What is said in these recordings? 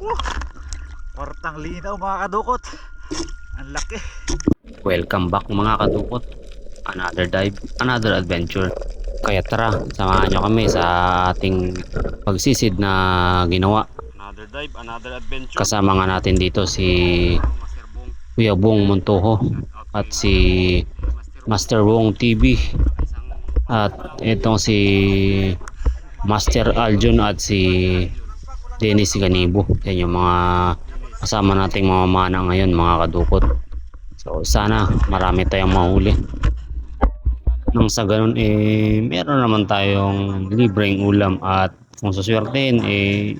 Uh, kwartang linaw mga kadukot. Ang laki. Welcome back mga kadukot. Another dive, another adventure. Kaya tara, samahan nyo kami sa ating pagsisid na ginawa. Another dive, another adventure. Kasama nga natin dito si. Kuya Bong Montoho at si Master Wong TV at itong si Master Aljun at si Dennis Ganibo. Yan yung mga kasama nating mga mana ngayon mga kadukot. So sana marami tayong mahuli. Nang sa ganun eh meron naman tayong libreng ulam at kung suswertein eh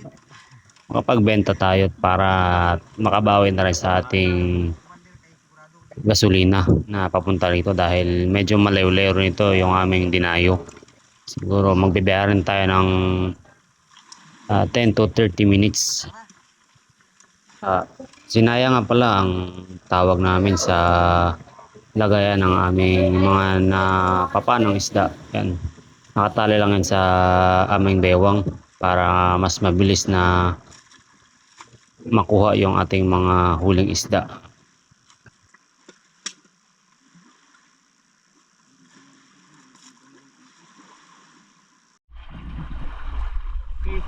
makapagbenta tayo para makabawi na rin sa ating gasolina na papunta rito dahil medyo malayo-layo rin ito yung aming dinayo. Siguro magbibiyarin tayo ng ah, 10 to 30 minutes. Ah, sinaya nga pala ang tawag namin sa lagayan ng aming mga napapanong isda. Yan. Nakatali lang yan sa aming bewang para mas mabilis na makuha yung ating mga huling isda. Okay.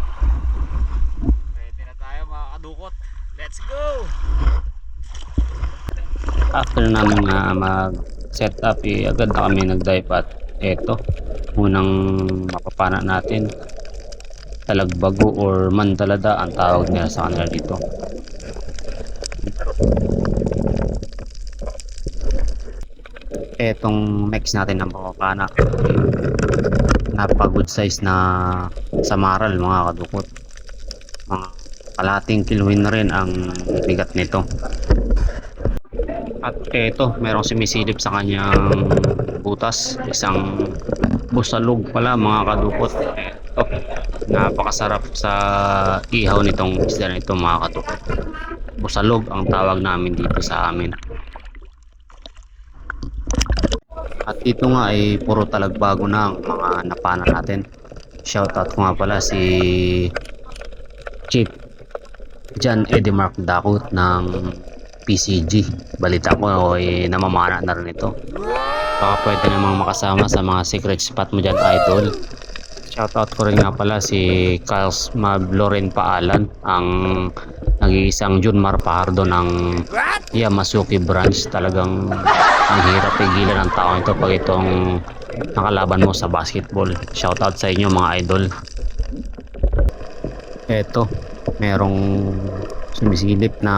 Ready na tayo kadukot. Let's go! After namin nga mag set up, eh, agad na kami nag-dive at eto, unang mapapana natin talagbago or mandalada ang tawag nila sa kanila dito. Etong next natin ng papapana napaka good size na samaral mga kadukot. Mga kalating kiluhin na rin ang bigat nito. At eto, merong sumisilip sa kanyang butas. Isang busalog pala mga kadukot. Eto, napakasarap sa ihaw nitong isda na ito mga kadukot. Busalog ang tawag namin dito sa amin. At ito nga ay puro talagbago na ang mga napana natin. Shoutout ko nga pala si Chief John Edemark Dakot ng PCG. Balita ko ay namamana na rin ito. Baka pwede namang makasama sa mga secret spot mo dyan idol. Shoutout ko rin nga pala si Carls Mab Loren Paalan ang nag-iisang Junmar Pahardo ng Yamasuki branch. Talagang mahirap pigilan ng tao ito pag itong nakalaban mo sa basketball. Shoutout sa inyo mga idol. Eto, merong sumisilip na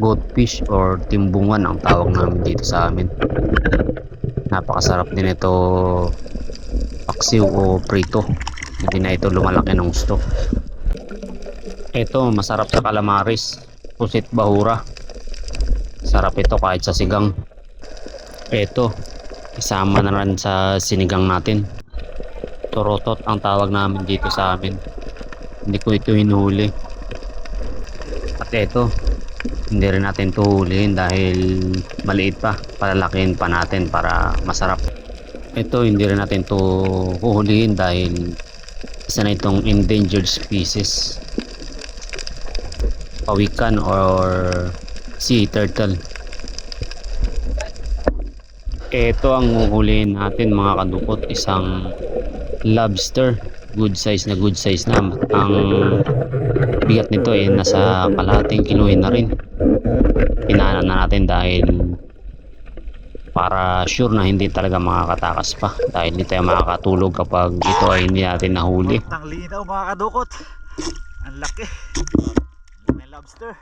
goldfish or timbungan ang tawag namin dito sa amin. Napakasarap din ito paksiw o prito. Hindi na ito lumalaki ng gusto. Ito, masarap sa calamaris. Pusit bahura. Sarap ito kahit sa sigang. Ito, isama na rin sa sinigang natin. Torotot ang tawag namin dito sa amin. Hindi ko ito hinuhuli. At ito, hindi rin natin ito hulihin dahil maliit pa. Palalakihin pa natin para masarap. Ito, hindi rin natin ito huhulihin dahil isa na itong endangered species. Pawikan or sea turtle. Ito ang huhulihin natin mga kadukot. Isang lobster. Good size na good size na. Ang bigat nito eh nasa kalahating kiluhin na rin. Pinana na natin dahil para sure na hindi talaga makakatakas pa dahil hindi tayo makakatulog kapag ito ay hindi natin nahuli. Kwartang linaw mga kadukot. Ang laki. May lobster.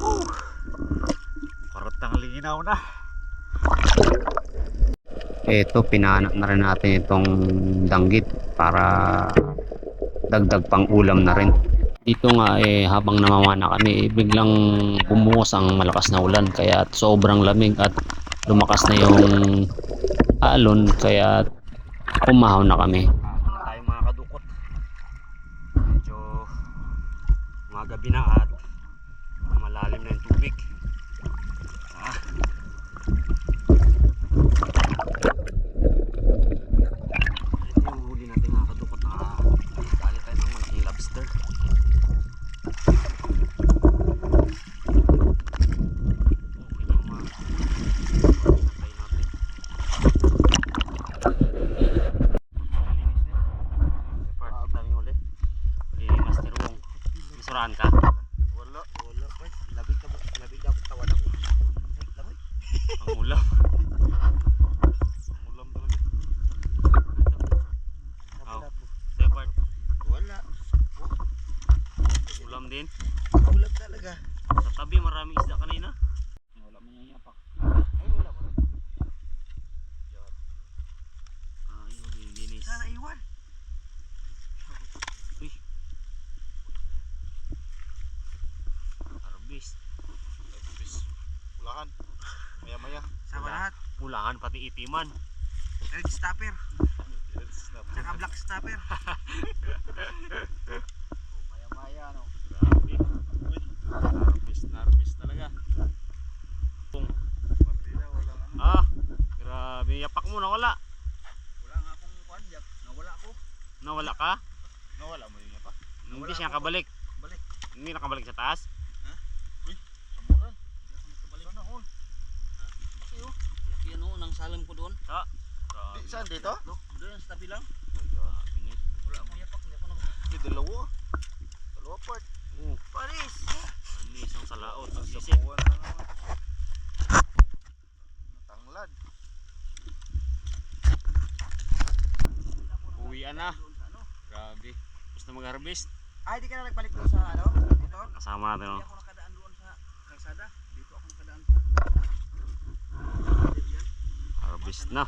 Uh, kwartang linaw na. Ito, pinahanap na rin natin itong danggit para dagdag pang ulam na rin. Dito nga eh habang namamana kami eh, biglang bumuhos ang malakas na ulan kaya sobrang lamig at lumakas na yung alon kaya umahaw na kami. Tayo mga kadukot. Medyo mga gabi na at malalim na yung tubig. Ah. Ito yung huli natin mga kadukot na dali tayo ng malaking lobster. Isurahan ka? Wala. Wala pa. Labig ka? Labig ka. Tawad ako. Ay, lamoy. Ang ulam. Ulam talaga. Aw. Wala po. Shepard, Wala. ulam din. Ulam talaga. Sa tabi maraming isda kanina. Wala man yung yapak. Ay, wala pa rin. Ah, yun din dinis. Sana iwan. Uy. Harvest. Bis. Pulahan. Maya maya. Sama Wala. Pulahan pati itiman. Red stopper. Tsaka black stopper. Maya maya no. Grabe. Harvest harvest talaga. Ano. Ah, grabe. Yapak mo nawala. Wala nga akong kwan. Nawala ako. Nawala ka? Nawala mo yung yapak. Hindi siya ako. nakabalik. Balik. Hindi nakabalik sa taas. Kamuran. Hindi ako nakabalik. Sana all. Laki oh. Laki ano. Nang salam ko doon. Di, saan dito? No? Doon sa tabi lang. Grabe ni. Wala akong yapak. Hindi ako nag... Di dalawa. Dalawa part. Paris! ano isang salaot. Sa Nagsisip. buwan na naman. Uwian na. Sa. Grabe. Gusto mag-harvest. Ay, di ka na nagbalik doon sa ano? Dito? Kasama natin. Hindi Oh. ako nakadaan doon sa kalsada. Dito ako nakadaan sa... Harvest na.